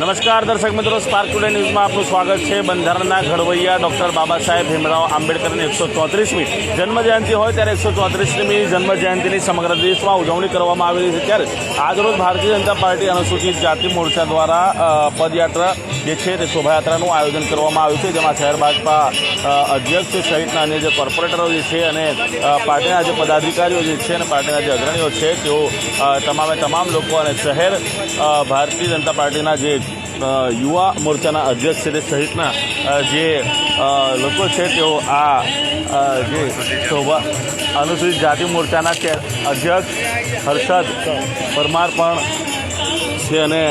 નમસ્કાર, દર્શક મિત્રો. સ્પાર્ક ટુડે ન્યૂઝમાં આપનું સ્વાગત છે. બંધારણના ઘડવૈયા ડૉક્ટર બાબા સાહેબ ભીમરાવ આંબેડકરની એકસો ચોત્રીસમી જન્મજયંતિ હોય ત્યારે એકસો ચોત્રીસમી જન્મજયંતિની સમગ્ર દેશમાં ઉજવણી કરવામાં આવી રહી છે. ત્યારે આજરોજ ભારતીય જનતા પાર્ટી અનુસૂચિત જાતિ મોરચા દ્વારા પદયાત્રા જે છે તે શોભાયાત્રાનું આયોજન કરવામાં આવ્યું છે, જેમાં શહેર ભાજપા અધ્યક્ષ સહિતના અન્ય જે કોર્પોરેટરો જે છે અને પાર્ટીના જે પદાધિકારીઓ જે છે અને પાર્ટીના જે અગ્રણીઓ છે, તેઓ તમામે તમામ લોકો અને શહેર ભારતીય જનતા પાર્ટીના જે યુવા મોરચાના અધ્યક્ષ છે તે સહિતના જે લોકો છે તેઓ આ જે શોભા, અનુસૂચિત જાતિ મોરચાના અધ્યક્ષ હર્ષદ પરમાર પણ છે અને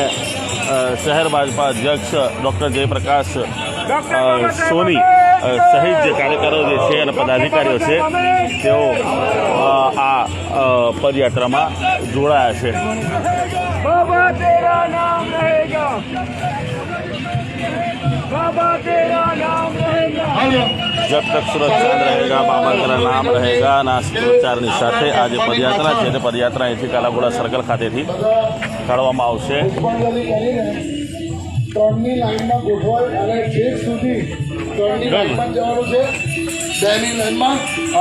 શહેર ભાજપા અધ્યક્ષ ડૉક્ટર જયપ્રકાશ સોની સહિત જે કાર્યકરો જે છે અને પદાધિકારીઓ છે, તેઓ આ પદયાત્રામાં જોડાયા છે. જબ તક સુરત ચાંદ રહેગા બાબા નામ રહેગા ના ઉચ્ચારની સાથે આજે પદયાત્રા છે તે પદયાત્રા અહીંથી કાલાગોડા સર્કલ ખાતેથી કાઢવામાં આવશે.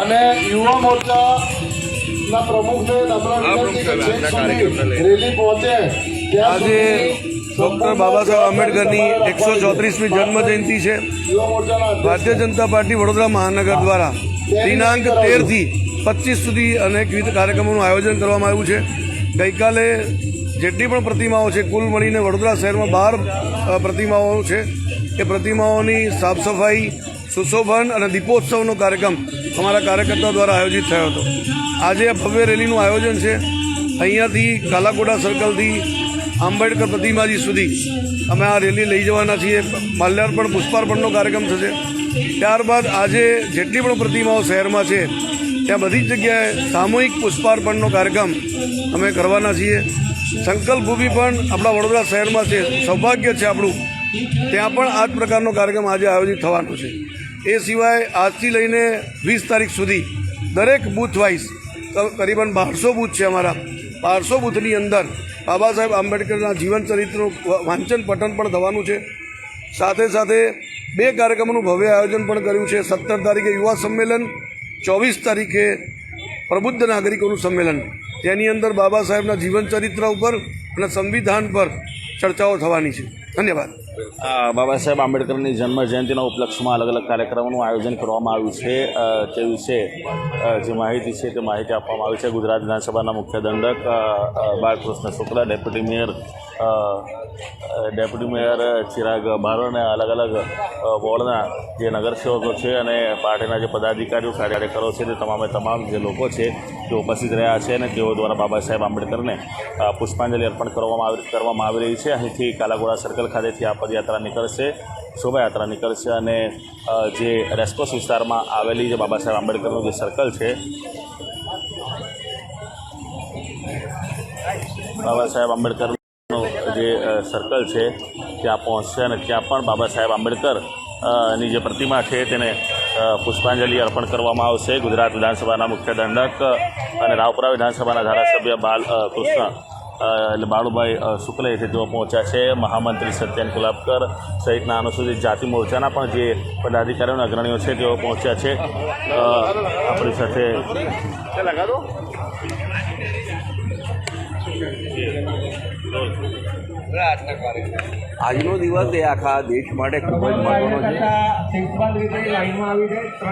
અને યુવા મોરચાના પ્રમુખને નમ્ર વિનંતી રેલી પહોંચે. ત્યાં સુધી ડૉક્ટર બાબા સાહેબ આંબેડકરની એકસો ચોત્રીસમી જન્મજયંતિ છે. ભારતીય જનતા પાર્ટી વડોદરા મહાનગર દ્વારા દિનાંક તેરથી પચીસ સુધી અનેકવિધ કાર્યક્રમોનું આયોજન કરવામાં આવ્યું છે. ગઈકાલે જેટલી પણ પ્રતિમાઓ છે, કુલ મળીને વડોદરા શહેરમાં બાર પ્રતિમાઓ છે. એ પ્રતિમાઓની સાફ સફાઈ સુશોભન અને દીપોત્સવનો કાર્યક્રમ અમારા કાર્યકર્તાઓ દ્વારા આયોજિત થયો હતો. આજે ભવ્ય રેલીનું આયોજન છે. અહીંયાથી કાલાકોડા સર્કલથી આંબેડકર પ્રતિમાજી સુધી અમે આ રેલી લઈ જવાના છીએ. માલ્યાર્પણ, પુષ્પાર્પણનો કાર્યક્રમ થશે. ત્યારબાદ આજે જેટલી પણ પ્રતિમાઓ શહેરમાં છે, ત્યાં બધી જ જગ્યાએ સામૂહિક પુષ્પાર્પણનો કાર્યક્રમ અમે કરવાના છીએ. સંકલ્પભૂમિ પણ આપણા વડોદરા શહેરમાં છે, સૌભાગ્ય છે આપણું. ત્યાં પણ આ જ પ્રકારનો કાર્યક્રમ આજે આયોજિત થવાનો છે. એ સિવાય આજથી લઈને વીસ તારીખ સુધી દરેક બૂથ વાઇઝ કરીબન બારસો બૂથ છે અમારા. બારસો બૂથની અંદર બાબા સાહેબ આંબેડકરના જીવન ચરિત્રનું વાંચન, પઠન પણ થવાનું છે. સાથે સાથે બે કાર્યક્રમોનું ભવ્ય આયોજન પણ કર્યું છે. સત્તર તારીખે યુવા સંમેલન, ચોવીસ તારીખે પ્રબુદ્ધ નાગરિકોનું સંમેલન. તેની અંદર બાબા સાહેબના જીવન ચરિત્ર ઉપર અને સંવિધાન પર ચર્ચાઓ થવાની છે. ધન્યવાદ. બાબા સાહેબ આંબેડકરની જન્મ જયંતિના ઉપલક્ષમાં અલગ અલગ કાર્યક્રમોનું આયોજન કરવામાં આવ્યું છે. તે વિશે જે માહિતી છે તે માહિતી આપવામાં આવી છે. ગુજરાત વિધાનસભાના મુખ્ય દંડક Balkrishna Shukla, deputy mayor deputy mayor Chirag Bharan અલગ અલગ વોર્ડના જે નગરસેવકો છે અને પાર્ટીના જે પદાધિકારીઓ, કાર્યકરો છે તે તમામે તમામ જે લોકો છે તે ઉપસ્થિત રહ્યા છે અને તેઓ દ્વારા બાબા સાહેબ આંબેડકરને પુષ્પાંજલિ અર્પણ કરવામાં આવી કરવામાં આવી રહી છે. અહીંથી કાલાગોડા સર્કલ ખાતેથી આ પદયાત્રા નીકળશે, શોભાયાત્રા નીકળશે અને જે રેસકોસ વિસ્તારમાં આવેલી જે બાબા સાહેબ આંબેડકરનું જે સર્કલ છે, બાબા સાહેબ આંબેડકરનું જે સર્કલ છે, ત્યાં પહોંચશે અને ત્યાં પણ બાબા સાહેબ આંબેડકરની જે પ્રતિમા છે તેને પુષ્પાંજલિ અર્પણ કરવામાં આવશે. ગુજરાત વિધાનસભાના મુખ્ય દંડક અને રાવપુરા વિધાનસભાના ધારાસભ્ય બાલ કૃષ્ણ એટલે બાળુભાઈ શુક્લ છે તેઓ પહોંચ્યા છે. મહામંત્રી સત્યન કુલાબકર સહિતના અનુસૂચિત જાતિ મોરચાના પણ જે પદાધિકારીઓ અગ્રણીઓ છે તેઓ પહોંચ્યા છે. આપણી સાથે આજનો દિવસ એ આખા દેશ માટે ખૂબ જ મહત્વનો છે.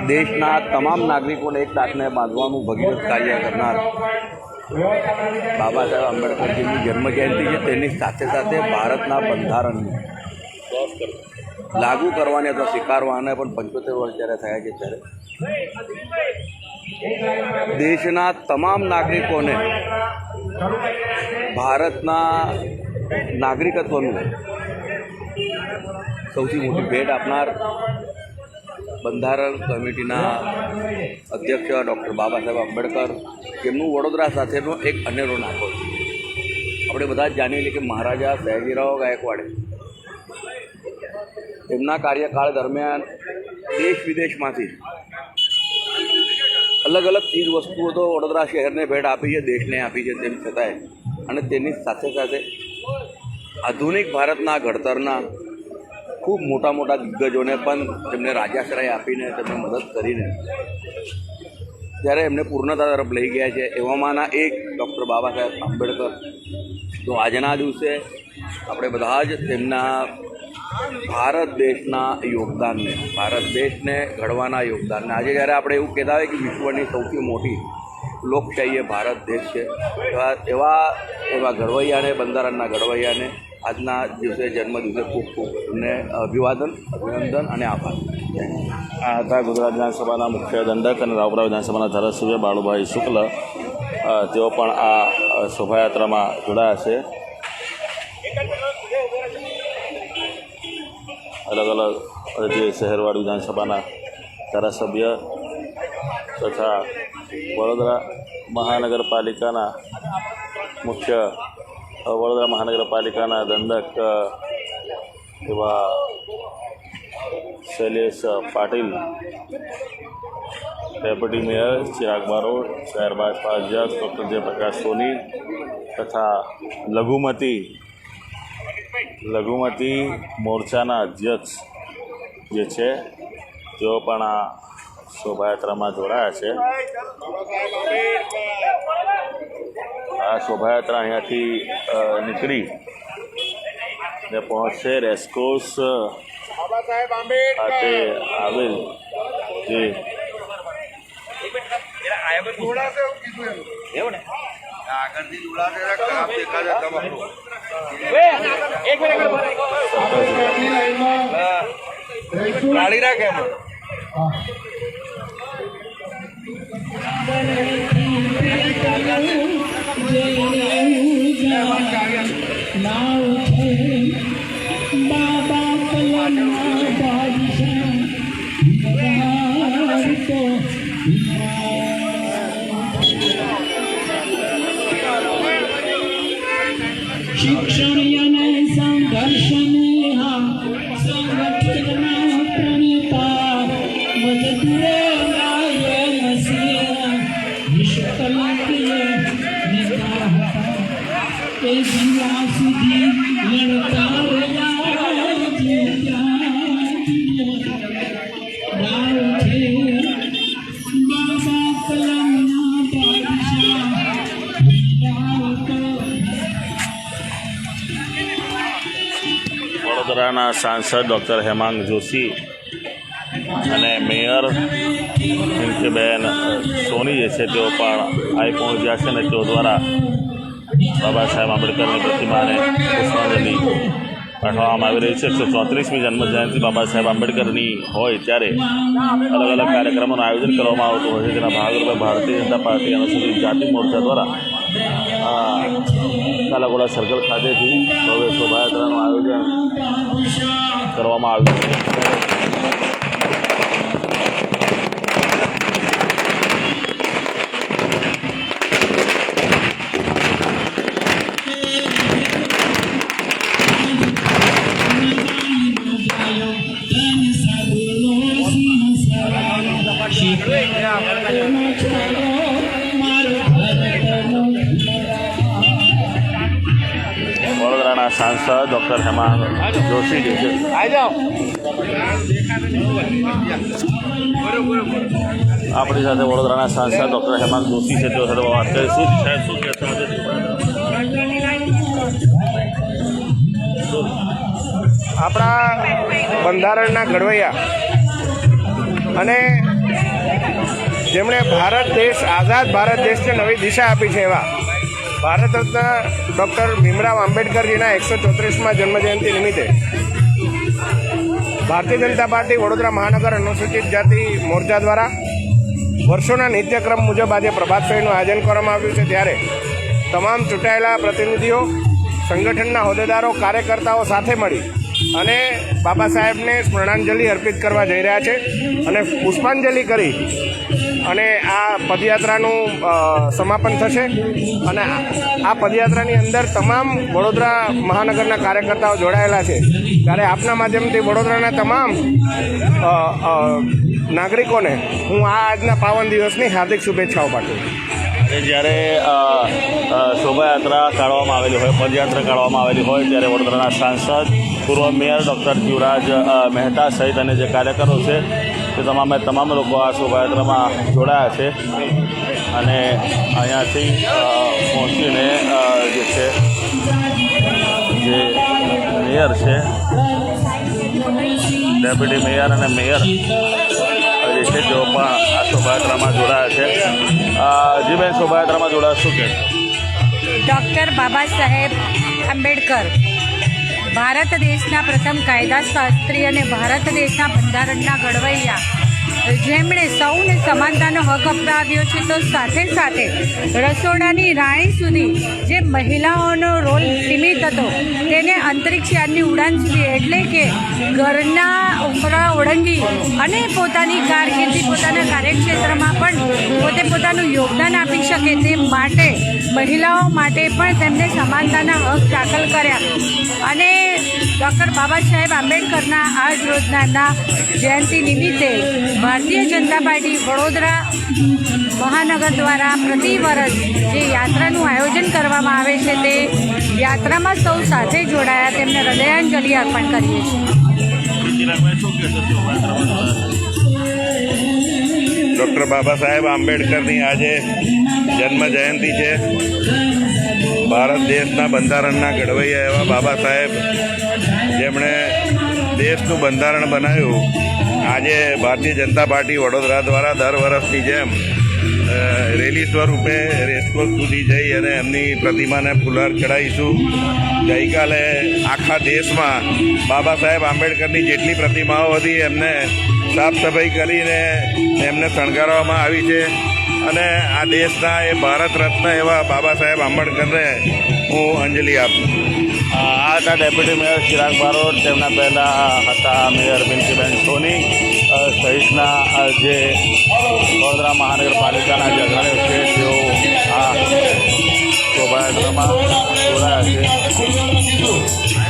દેશના તમામ નાગરિકોને એક તાકને બાંધવાનું ભગીરથ કાર્ય કરનાર બાબા સાહેબ આંબેડકરજીની જન્મજયંતિ છે, તેની સાથે સાથે ભારતના બંધારણને લાગુ કરવાની અથવા સ્વીકારવાને પણ પંચોતેર વર્ષ જ્યારે થયા છે ત્યારે દેશના તમામ નાગરિકોને ભારતના નાગરિકત્વનું સૌથી મોટી ભેટ આપનાર બંધારણ કમિટીના અધ્યક્ષ ડૉક્ટર બાબા સાહેબ આંબેડકર, તેમનું વડોદરા સાથેનો એક અનેરો નાખો છે. આપણે બધા જ જાણીએ છીએ કે મહારાજા સયાજીરાવ ગાયકવાડે તેમના કાર્યકાળ દરમિયાન દેશ વિદેશમાંથી અલગ અલગ ચીજ વસ્તુઓ તો વડોદરા શહેરને ભેટ આપી છે, દેશને આપી છે, તેમ છતાંય. અને તેની સાથે સાથે આધુનિક ભારતના ઘડતરના ખૂબ મોટા મોટા દિગ્ગજોને પણ તેમને રાજાશ્રય આપીને તેમને મદદ કરીને ત્યારે એમને પૂર્ણતા તરફ લઈ ગયા છે. એવામાંના એક ડૉક્ટર બાબા સાહેબ આંબેડકર, તો આજના દિવસે આપણે બધા જ તેમના ભારત દેશના યોગદાનને, ભારત દેશને ઘડવાના યોગદાનને, આજે જ્યારે આપણે એવું કહેતા હોય કે વિશ્વની સૌથી મોટી લોકશાહી ભારત દેશ છે એવા એવા એવા ઘડવૈયાને, બંધારણના ઘડવૈયાને આજના દિવસે, જન્મ દિવસે ખૂબ ખૂબ એમને અભિવાદન, અભિનંદન અને આભાર. આ હતા ગુજરાત વિધાનસભાના મુખ્ય દંડક અને રાવપુરા વિધાનસભાના ધારાસભ્ય બાળુભાઈ શુક્લ. તેઓ પણ આ શોભાયાત્રામાં જોડાયા છે. અલગ અલગ જે શહેરવાડ વિધાનસભાના ધારાસભ્ય તથા વડોદરા મહાનગરપાલિકાના મુખ્ય વડોદરા મહાનગરપાલિકાના દંડક એવા શૈલેષ પાટીલ, ડેપ્યુટી મેયર ચિરાગ બારોટ શહેર ભાજપા અધ્યક્ષ ડૉક્ટર જયપ્રકાશ સોની તથા લઘુમતી લઘુમતી મોરચાના અધ્યક્ષ જે છે, તેઓ પણ આ શોભાયાત્રામાં જોડાયા છે. આ શોભાયાત્રા અહીંયાથી અ, નીકળી ને પહોંચશે રેસકોર્સ ખાતે આવેલ જે આપણી લાઈનમાં રહીશું. હા. ನಾವು સાંસદ ડૉક્ટર હેમાંગ જોશી અને મેયર બેન સોની જે છે, તેઓ પણ આવી પહોંચ્યા છે અને તેઓ દ્વારા બાબા સાહેબ આંબેડકરની પ્રતિમાને પુષ્પાંજલિ પાઠવવામાં આવી રહી છે. એકસો ચોત્રીસમી જન્મજયંતિ બાબા સાહેબ આંબેડકરની હોય ત્યારે અલગ અલગ કાર્યક્રમોનું આયોજન કરવામાં આવતું હોય છે. તેના ભાગરૂપે ભારતીય જનતા પાર્ટી અનુસૂચિત જાતિ મોરચા દ્વારા આ સર્કલ ખાતેથી ભવ્ય શોભાયાત્રાનું આયોજન કરવામાં આવ્યું છે. સાંસદ ડૉક્ટર હેમાંગ જોશી છે આપણી સાથે વડોદરાના સાંસદ ડૉક્ટર હેમાંગ જોશી છે તેઓ સાથે વાત કરીશું. સાહેબ શું કહેશો આપણા બંધારણના ઘડવૈયા અને જેમણે ભારત દેશ આઝાદ ભારત દેશને નવી દિશા આપી છે એવા ભારત રત્ન ડૉક્ટર ભીમરાવ આંબેડકરજીના એકસો ચોત્રીસમાં જન્મજયંતિ નિમિત્તે ભારતીય જનતા પાર્ટી વડોદરા મહાનગર અનુસૂચિત જાતિ મોરચા દ્વારા વર્ષોના નિત્યક્રમ મુજબ આજે પ્રભાત ફેરીનું આયોજન કરવામાં આવ્યું છે. ત્યારે તમામ ચૂંટાયેલા પ્રતિનિધિઓ, સંગઠનના હોદ્દેદારો, કાર્યકર્તાઓ સાથે મળી અને બાબા સાહેબને સ્મરણાંજલિ અર્પિત કરવા જઈ રહ્યા છે અને પુષ્પાંજલિ કરી અને આ પદયાત્રાનું સમાપન થશે. અને આ- પદયાત્રાની અંદર તમામ વડોદરા મહાનગરના કાર્યકર્તાઓ જોડાયેલા છે. ત્યારે આપના માધ્યમથી વડોદરાના તમામ નાગરિકોને હું આ આજના પાવન દિવસની હાર્દિક શુભેચ્છાઓ પાઠવું કે જ્યારે શોભાયાત્રા કાઢવામાં આવેલી હોય, પદયાત્રા કાઢવામાં આવેલી હોય, ત્યારે વડોદરાના સાંસદ, પૂર્વ મેયર ડૉક્ટર યુવરાજ મહેતા સહિત અને જે કાર્યકરો છે, તે તમામે તમામ લોકો આ શોભાયાત્રામાં જોડાયા છે. અને અહીંયાથી પહોંચીને જે છે, જે મેયર છે, ડેપ્યુટી મેયર અને મેયર છે તેઓ પણ આ શોભાયાત્રામાં જોડાયા છે. અ, જી બેન શોભાયાત્રામાં જોડાયા શું કહેશો? ડૉક્ટર બાબા સાહેબ આંબેડકર ભારત દેશના પ્રથમ કાયદા શાસ્ત્રી અને ભારત દેશના બંધારણના ઘડવૈયા જેમણે સૌને સમાનતાનો હક અપનાવ્યો છે, તો સાથે સાથે રસોડાની રાણી સુધી જે મહિલાઓનો રોલ સીમિત હતો, તેને અંતરિક્ષ યાનની ઉડાન સુધી એટલે કે ઘરના ઉપરા ઓળંગી અને પોતાની કારકિર્દી પોતાના કાર્યક્ષેત્રમાં પણ પોતે પોતાનું યોગદાન આપી શકે તે માટે મહિલાઓ માટે પણ તેમને સમાનતાના હક દાખલ કર્યા. અને ડૉક્ટર બાબા સાહેબ આંબેડકરના આજ રોજના જયંતિ નિમિત્તે ભારતીય જનતા પાર્ટી વડોદરા મહાનગર દ્વારા પ્રતિ વર્ષ જે યાત્રાનું આયોજન કરવામાં આવે છે તે યાત્રામાં સૌ સાથે જોડાયા, તેમને હૃદયાંજલિ અર્પણ કરીએ છીએ. ડૉક્ટર બાબા સાહેબ આંબેડકરની આજે જન્મ જયંતિ છે. ભારત દેશના બંધારણના ઘડવૈયા એવા બાબા સાહેબ જેમણે દેશનું બંધારણ બનાવ્યું, આજે ભારતીય જનતા પાર્ટી વડોદરા દ્વારા દર વર્ષની જેમ રેલી સ્વરૂપે રેસકોર્સ સુધી જઈ અને એમની પ્રતિમાને ફુલાર ચડાવીશું. ગઈકાલે આખા દેશમાં બાબા સાહેબ આંબેડકરની જેટલી પ્રતિમાઓ હતી, એમને સાફ સફાઈ કરીને એમને શણગારવામાં આવી છે. અને આ દેશના એ ભારત રત્ન એવા બાબા સાહેબ આંબેડકરને હું અંજલિ આપું આ ડેપ્યુટી મેયર ચિરાગ બારોટ, તેમના પહેલાં હતા મેયર બિનકીબેન સોની સહિતના જે વડોદરા મહાનગરપાલિકાના જે અગ્રણીઓ છે, તેઓ આ શોભાયાત્રામાં જોડાયા છે.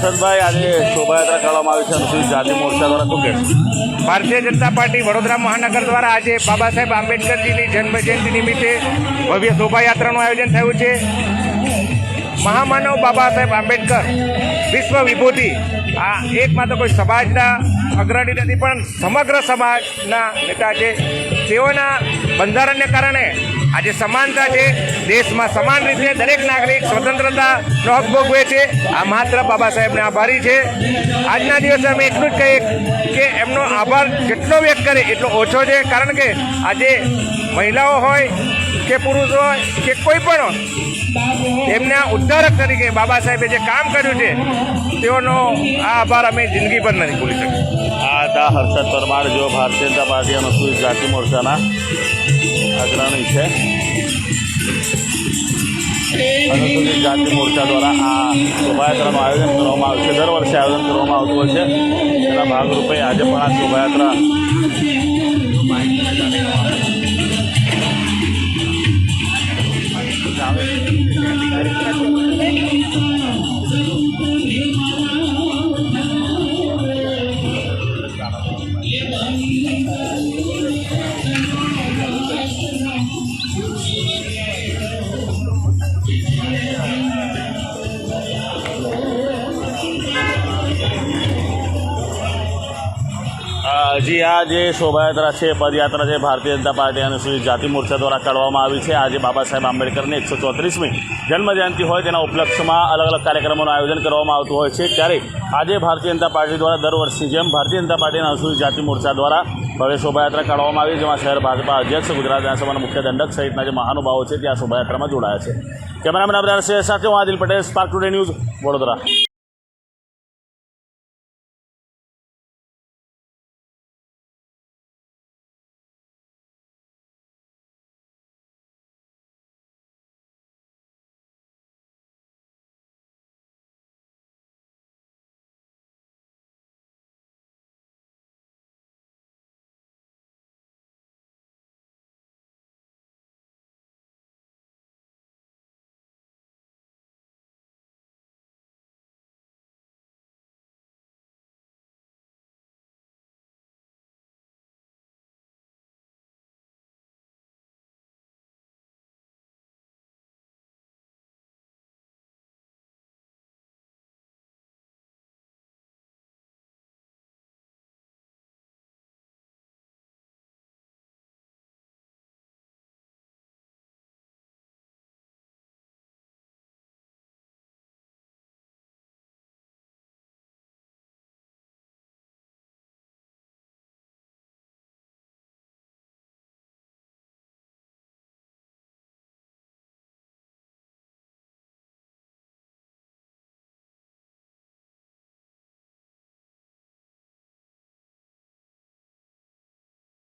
હર્ષદભાઈ આજે શોભાયાત્રા કાઢવામાં આવી છે અનુસૂચિત જાતિ મોરચા દ્વારા શું કહેશો? ભારતીય જનતા પાર્ટી વડોદરા મહાનગર દ્વારા આજે બાબા સાહેબ આંબેડકરજીની જન્મજયંતિ નિમિત્તે ભવ્ય શોભાયાત્રાનું આયોજન થયું છે. મહામાનવ બાબા સાહેબ આંબેડકર વિશ્વ વિભૂતિ, આ એકમાત્ર કોઈ સમાજના અગ્રણી નથી, પણ સમગ્ર સમાજના નેતા છે. તેઓના બંધારણને કારણે આજે સમાનતા છે. દેશમાં સમાન રીતે દરેક નાગરિક સ્વતંત્રતાનો હક ભોગવે છે. આ માત્ર બાબા સાહેબને આભારી છે. આજના દિવસે અમે એટલું જ કહીએ કે એમનો આભાર જેટલો વ્યક્ત કરે એટલો ઓછો છે. કારણ કે આજે મહિલાઓ હોય કે પુરુષ હોય કે કોઈ પણ હોય, એમના ઉદ્ધારક તરીકે બાબા સાહેબે જે કામ કર્યું છે, તેઓનો આ આભાર અમે જિંદગી પર નથી ભૂલી શકીએ હતા હર્ષદ પરમાર જેઓ ભારતીય જનતા પાર્ટી અનુસૂચિત જાતિ મોરચાના અગ્રણી છે. અનુસૂચિત જાતિ મોરચા દ્વારા આ શોભાયાત્રાનું આયોજન કરવામાં આવ્યું છે. દર વર્ષે આયોજન કરવામાં આવતું હોય છે. તેના ભાગરૂપે આજે પણ આ શોભાયાત્રા હજી આ જે શોભાયાત્રા છે, પદયાત્રા છે, ભારતીય જનતા પાર્ટી અનુસૂચિત જાતિ મોરચા દ્વારા કાઢવામાં આવી છે. આજે બાબા સાહેબ આંબેડકરની એકસો ચોત્રીસમી જન્મજયંતિ હોય તેના ઉપલક્ષમાં અલગ અલગ કાર્યક્રમોનું આયોજન કરવામાં આવતું હોય છે. ત્યારે આજે ભારતીય જનતા પાર્ટી દ્વારા દર વર્ષની જેમ ભારતીય જનતા પાર્ટીના અનુસૂચિત જાતિ મોરચા દ્વારા ભવ્ય શોભાયાત્રા કાઢવામાં આવી જેમાં શહેર ભાજપા અધ્યક્ષ, ગુજરાત વિધાનસભાના મુખ્ય દંડક સહિતના જે મહાનુભાવો છે, ત્યાં શોભાયાત્રામાં જોડાયા છે. કેમેરામેન અબ્રાર સાથે હું Adil Patel spark today news Vadodara.